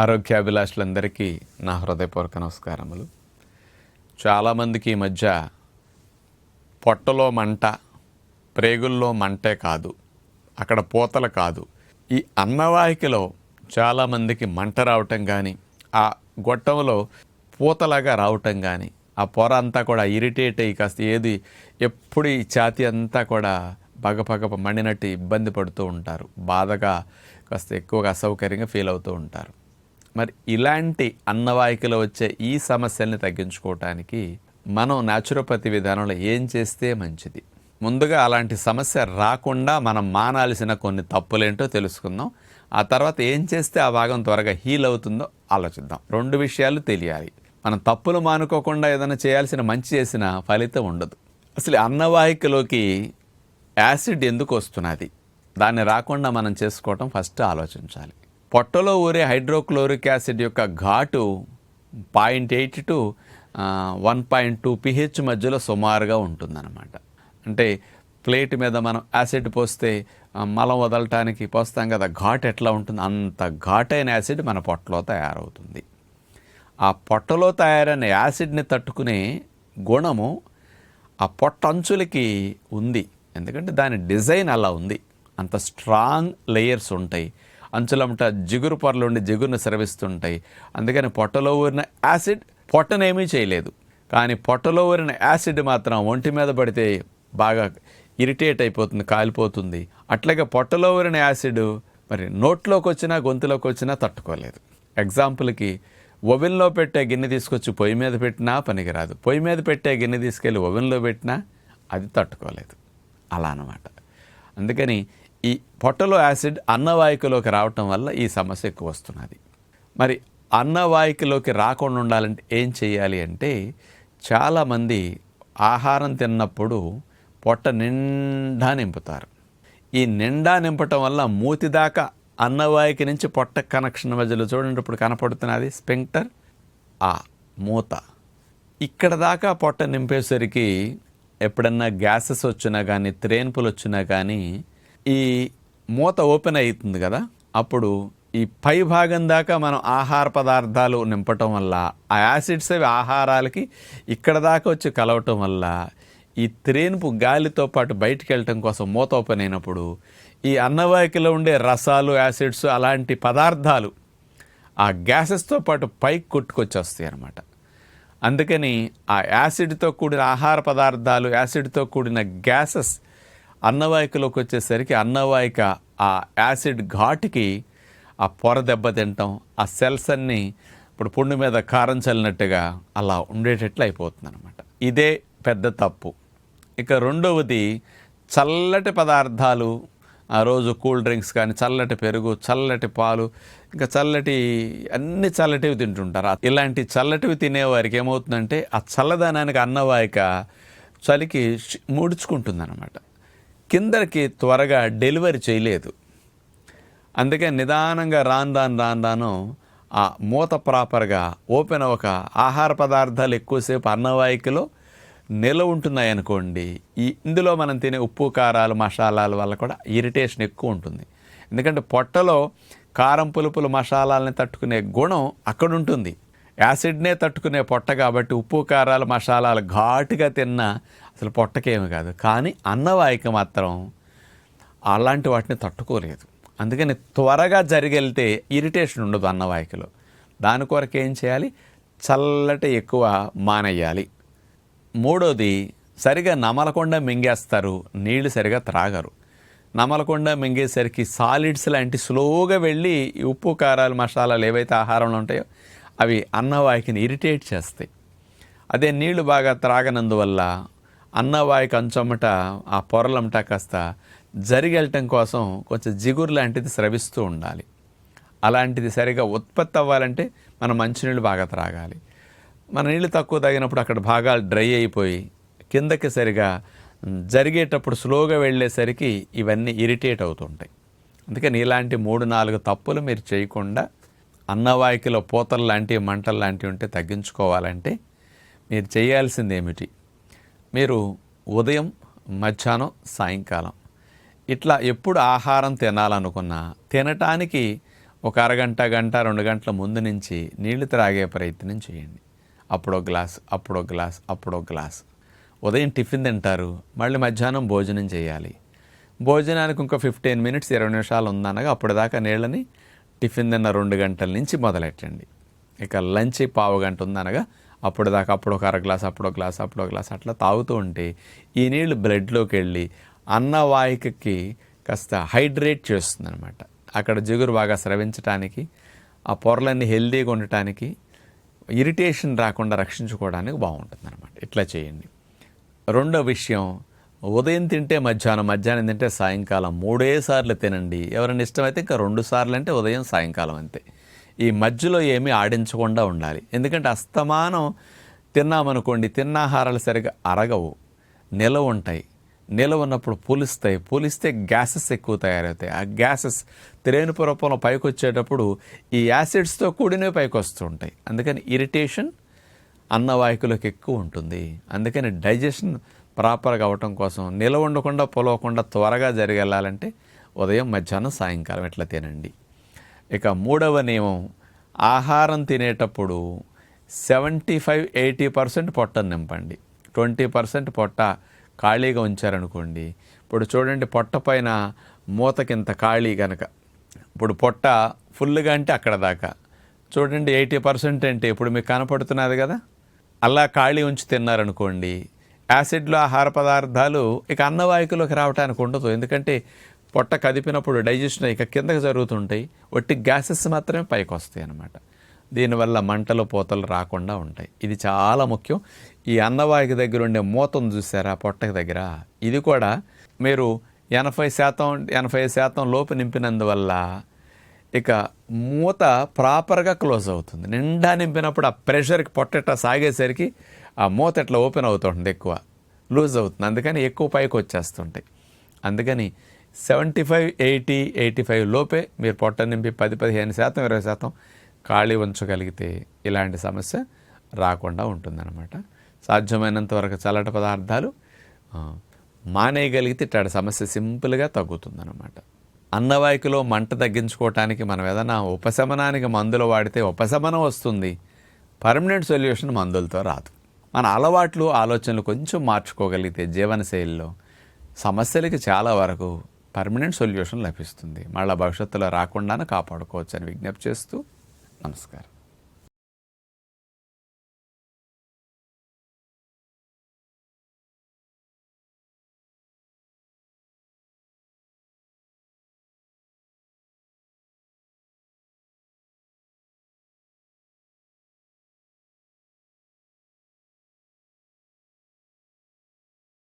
ఆరోగ్యాభిలాషులందరికీ నా హృదయపూర్వక నమస్కారములు. చాలామందికి ఈ మధ్య పొట్టలో మంట ప్రేగుల్లో మంటే కాదు అక్కడ పూతలు కాదు. ఈ అన్నవాహికలో చాలామందికి మంట రావటం కానీ ఆ గొట్టంలో పూతలాగా రావటం కానీ ఆ పొర అంతా కూడా ఇరిటేట్ అయ్యి కాస్త ఏది ఎప్పుడు ఈ ఛాతి అంతా కూడా పగపగ మండినట్టు ఇబ్బంది పడుతూ ఉంటారు. బాధగా కాస్త ఎక్కువగా అసౌకర్యంగా ఫీల్ అవుతూ ఉంటారు. మరి ఇలాంటి అన్నవాహికలో వచ్చే ఈ సమస్యల్ని తగ్గించుకోవటానికి మనం న్యాచురోపతి విధానంలో ఏం చేస్తే మంచిది? ముందుగా అలాంటి సమస్య రాకుండా మనం మానాల్సిన కొన్ని తప్పులేంటో తెలుసుకుందాం. ఆ తర్వాత ఏం చేస్తే ఆ భాగం త్వరగా హీల్ అవుతుందో ఆలోచిద్దాం. రెండు విషయాలు తెలియాలి. మనం తప్పులు మానుకోకుండా ఏదైనా చేయాల్సిన మంచి చేసిన ఫలితం ఉండదు. అసలు అన్నవాహికలోకి యాసిడ్ ఎందుకు వస్తున్నది? దాన్ని రాకుండా మనం చేసుకోవటం ఫస్ట్ ఆలోచించాలి. పొట్టలో ఊరే హైడ్రోక్లోరిక్ యాసిడ్ యొక్క ఘాటు point eight to one point two pH మధ్యలో సుమారుగా ఉంటుందన్నమాట. అంటే ప్లేట్ మీద మనం యాసిడ్ పోస్తే మలం వదలటానికి పోస్తాం కదా ఘాట్ ఎట్లా ఉంటుంది? అంత ఘాటైన యాసిడ్ మన పొట్టలో తయారవుతుంది. ఆ పొట్టలో తయారైన యాసిడ్ని తట్టుకునే గుణము ఆ పొట్ట అంచులకి ఉంది. ఎందుకంటే దాని డిజైన్ అలా ఉంది. అంత స్ట్రాంగ్ లేయర్స్ ఉంటాయి. అంచులమట జిగురు పొరలుండి జిగురును స్రవిస్తుంటాయి. అందుకని పొట్టలో ఊరిన యాసిడ్ పొట్టనేమీ చేయలేదు. కానీ పొట్టలో ఊరిన యాసిడ్ మాత్రం ఒంటి మీద పడితే బాగా ఇరిటేట్ అయిపోతుంది కాలిపోతుంది. అట్లాగే పొట్టలో ఊరిన యాసిడ్ మరి నోట్లోకి వచ్చినా గొంతులోకి వచ్చినా తట్టుకోలేదు. ఎగ్జాంపుల్కి ఓవెన్లో పెట్టే గిన్నె తీసుకొచ్చి పొయ్యి మీద పెట్టినా పనికిరాదు. పొయ్యి మీద పెట్టే గిన్నె తీసుకెళ్ళి ఓవెన్లో పెట్టినా అది తట్టుకోలేదు. అలా అన్నమాట. అందుకని ఈ పొట్టలో యాసిడ్ అన్నవాహికలోకి రావటం వల్ల ఈ సమస్య ఎక్కువ వస్తున్నది. మరి అన్నవాహికలోకి రాకుండా ఉండాలంటే ఏం చేయాలి అంటే చాలామంది ఆహారం తిన్నప్పుడు పొట్ట నిండా నింపుతారు. ఈ నిండా నింపటం వల్ల మూతి దాకా అన్నవాహిక నుంచి పొట్ట కనెక్షన్ మధ్యలో చూడండి ఇప్పుడు కనపడుతున్నది. స్పెంక్టర్ ఆ మూత. ఇక్కడ దాకా పొట్ట నింపేసరికి ఎప్పుడన్నా గ్యాసెస్ వచ్చినా కానీ త్రేన్పులు వచ్చినా కానీ ఈ మూత ఓపెన్ అవుతుంది కదా అప్పుడు ఈ పై భాగం దాకా మనం ఆహార పదార్థాలు నింపటం వల్ల ఆ యాసిడ్స్ అవి ఆహారాలకి ఇక్కడ దాకా వచ్చి కలవటం వల్ల ఈ త్రేనుపు గాలితో పాటు బయటికి వెళ్ళటం కోసం మూత ఓపెన్ అయినప్పుడు ఈ అన్నవాహికలో ఉండే రసాలు యాసిడ్స్ అలాంటి పదార్థాలు ఆ గ్యాసెస్తో పాటు పైకి కొట్టుకొచ్చేస్తాయి అన్నమాట. అందుకని ఆ యాసిడ్తో కూడిన ఆహార పదార్థాలు యాసిడ్తో కూడిన గ్యాసెస్ అన్నవాయికలోకి వచ్చేసరికి అన్నవాయిక ఆ యాసిడ్ ఘాటుకి ఆ పొర దెబ్బతింటాం ఆ సెల్స్ అన్నీ ఇప్పుడు పుండు మీద కారం చల్లినట్టుగా అలా ఉండేటట్లు అయిపోతుంది అనమాట ఇదే పెద్ద తప్పు. ఇక రెండవది చల్లటి పదార్థాలు ఆ రోజు కూల్ డ్రింక్స్ కానీ చల్లటి పెరుగు చల్లటి పాలు ఇంకా చల్లటి అన్ని చల్లటివి తింటుంటారు. ఇలాంటి చల్లటివి తినేవారికి ఏమవుతుందంటే ఆ చల్లదనానికి అన్నవాయిక చలికి ముడుచుకుంటుందన్నమాట. కిందకి త్వరగా డెలివరీ చేయలేదు. అందుకే నిదానంగా రాను రాను రాను రాను ఆ మూత ప్రాపర్గా ఓపెన్ ఒక ఆహార పదార్థాలు ఎక్కువసేపు అన్నవాహికలో నిలవ ఉంటున్నాయి అనుకోండి ఈ ఇందులో మనం తినే ఉప్పు కారాలు మసాలాల వల్ల కూడా ఇరిటేషన్ ఎక్కువ ఉంటుంది. ఎందుకంటే పొట్టలో కారం పులుపులు మసాలాలని తట్టుకునే గుణం అక్కడ ఉంటుంది యాసిడ్నే తట్టుకునే పొట్ట కాబట్టి ఉప్పు కారాలు మసాలాలు ఘాటుగా తిన్నా అసలు పొట్టకేమి కాదు. కానీ అన్నవాయికి మాత్రం అలాంటి వాటిని తట్టుకోలేదు. అందుకని త్వరగా జరిగెళ్తే ఇరిటేషన్ ఉండదు అన్నవాయికలో. దాని కొరకు ఏం చేయాలి? చల్లటి ఎక్కువ మానేయాలి. మూడోది సరిగా నమలకుండా మింగేస్తారు. నీళ్ళు సరిగా త్రాగరు. నమలకుండా మింగేసరికి సాలిడ్స్ లాంటి స్లోగా వెళ్ళి ఉప్పు కారాలు మసాలాలు ఏవైతే ఆహారంలో ఉంటాయో అవి అన్నవాయికిని ఇరిటేట్ చేస్తాయి. అదే నీళ్ళు బాగా త్రాగనందువల్ల అన్నవాయికి అంచమ్మట ఆ పొరలమ్మట కాస్త జరిగెళ్ళటం కోసం కొంచెం జిగురు లాంటిది స్రవిస్తూ ఉండాలి. అలాంటిది సరిగా ఉత్పత్తి అవ్వాలంటే మనం మంచినీళ్ళు బాగా త్రాగాలి. మన నీళ్ళు తక్కువ తాగినప్పుడు అక్కడ భాగాలు డ్రై అయిపోయి కిందకి సరిగా జరిగేటప్పుడు స్లోగా వెళ్ళేసరికి ఇవన్నీ ఇరిటేట్ అవుతుంటాయి. అందుకని ఇలాంటి మూడు నాలుగు తప్పులు మీరు చేయకుండా అన్నవాహికలో పూతలు లాంటివి మంటలు లాంటివి ఉంటే తగ్గించుకోవాలంటే మీరు చేయాల్సింది ఏమిటి? మీరు ఉదయం మధ్యాహ్నం సాయంకాలం ఇట్లా ఎప్పుడు ఆహారం తినాలనుకున్నా తినటానికి ఒక అరగంట గంట రెండు గంటల ముందు నుంచి నీళ్ళు త్రాగే ప్రయత్నం చేయండి. అప్పుడో గ్లాస్ అప్పుడో గ్లాస్ అప్పుడో గ్లాస్. ఉదయం టిఫిన్ తింటారు మళ్ళీ మధ్యాహ్నం భోజనం చేయాలి. భోజనానికి ఇంకో ఫిఫ్టీన్ మినిట్స్ ఇరవై నిమిషాలు ఉందనగా అప్పటిదాకా నీళ్ళని టిఫిన్ తిన్న రెండు గంటల నుంచి మొదలెట్టండి. ఇక లంచ్ పావు గంట ఉందనగా అప్పుడు దాకా అప్పుడు ఒక అర గ్లాస్ అప్పుడు ఒక గ్లాస్ అప్పుడు ఒక గ్లాస్ అట్లా తాగుతూ ఉంటే ఈ నీళ్ళు బ్లడ్లోకి వెళ్ళి అన్నవాహికకి కాస్త హైడ్రేట్ చేస్తుంది అనమాట అక్కడ జిగురు బాగా స్రవించడానికి ఆ పొరలన్నీ హెల్దీగా ఉండటానికి ఇరిటేషన్ రాకుండా రక్షించుకోవడానికి బాగుంటుంది అనమాట ఇట్లా చేయండి. రెండో విషయం ఉదయం తింటే మధ్యాహ్నం మధ్యాహ్నం తింటే సాయంకాలం మూడే సార్లు తినండి. ఎవరైనా ఇష్టమైతే ఇంకా రెండు సార్లు అంటే ఉదయం సాయంకాలం అంతే. ఈ మధ్యలో ఏమీ ఆడించకుండా ఉండాలి. ఎందుకంటే అస్తమానం తిన్నామనుకోండి తిన్న ఆహారాలు సరిగా అరగవు. నిలవ ఉంటాయి. నిలవ ఉన్నప్పుడు పులిస్తాయి. పులిస్తే గ్యాసెస్ ఎక్కువ తయారవుతాయి. ఆ గ్యాసెస్ త్రేణుపు రూపంలో పైకి వచ్చేటప్పుడు ఈ యాసిడ్స్తో కూడినవి పైకి వస్తూ ఉంటాయి. అందుకని ఇరిటేషన్ అన్నవాహికలోకి ఎక్కువ ఉంటుంది. అందుకని డైజెషన్ ప్రాపర్గా అవటం కోసం నిలవ ఉండకుండా పొలవకుండా త్వరగా జరిగెళ్ళాలంటే ఉదయం మధ్యాహ్నం సాయంకాలం ఇట్లా తినండి. ఇక మూడవ నియమం ఆహారం తినేటప్పుడు సెవెంటీ ఫైవ్ ఎయిటీ పర్సెంట్ పొట్టను నింపండి. ట్వంటీ పర్సెంట్ పొట్ట ఖాళీగా ఉంచారనుకోండి. ఇప్పుడు చూడండి పొట్ట పైన మూతకింత ఖాళీ కనుక ఇప్పుడు పొట్ట ఫుల్గా అంటే అక్కడ దాకా. చూడండి ఎయిటీ పర్సెంట్ అంటే ఇప్పుడు మీకు కనపడుతున్నది కదా? అలా ఖాళీ ఉంచి తిన్నారనుకోండి యాసిడ్లు ఆహార పదార్థాలు ఇక అన్నవాయుకులోకి రావడానికి ఉండదు. ఎందుకంటే పొట్ట కదిపినప్పుడు డైజెషన్ ఇక కిందకి జరుగుతుంటాయి. ఒట్టి గ్యాసెస్ మాత్రమే పైకి వస్తాయి అన్నమాట. దీనివల్ల మంటలు పోతలు రాకుండా ఉంటాయి. ఇది చాలా ముఖ్యం. ఈ అన్నవాయుకి దగ్గర ఉండే మూతను చూసారా? పొట్టకి దగ్గర. ఇది కూడా మీరు ఎనభై శాతం ఎనభై శాతం లోపు నింపినందువల్ల ఇక మూత ప్రాపర్గా క్లోజ్ అవుతుంది. నిండా నింపినప్పుడు ఆ ప్రెషర్కి పొట్టెట్ట సాగేసరికి ఆ మూత ఇట్లా ఓపెన్ అవుతుంటుంది ఎక్కువ? లూజ్ అవుతుంది. అందుకని ఎక్కువ పైకి వచ్చేస్తుంటాయి. అందుకని seventy five eighty eighty five లోపే మీరు పొట్ట నింపి పది పదిహేను శాతం ఇరవై శాతం ఖాళీ ఉంచగలిగితే ఇలాంటి సమస్య రాకుండా ఉంటుందన్నమాట. సాధ్యమైనంత వరకు చల్లటి పదార్థాలు మానేయగలిగితే ఇట్లాంటి సమస్య సింపుల్గా తగ్గుతుందన్నమాట. అన్నవాహికలో మంట తగ్గించుకోవటానికి మనం ఏదైనా ఉపశమనానికి మందులు వాడితే ఉపశమనం వస్తుంది. పర్మనెంట్ సొల్యూషన్ మందులతో రాదు. మన అలవాట్లు ఆలోచనలు కొంచెం మార్చుకోగలిగితే జీవనశైలిలో సమస్యలకి చాలా వరకు పర్మనెంట్ సొల్యూషన్ లభిస్తుంది. మళ్ళీ భవిష్యత్తులో రాకుండానే కాపాడుకోవచ్చు అని విజ్ఞప్తి చేస్తూ నమస్కారం.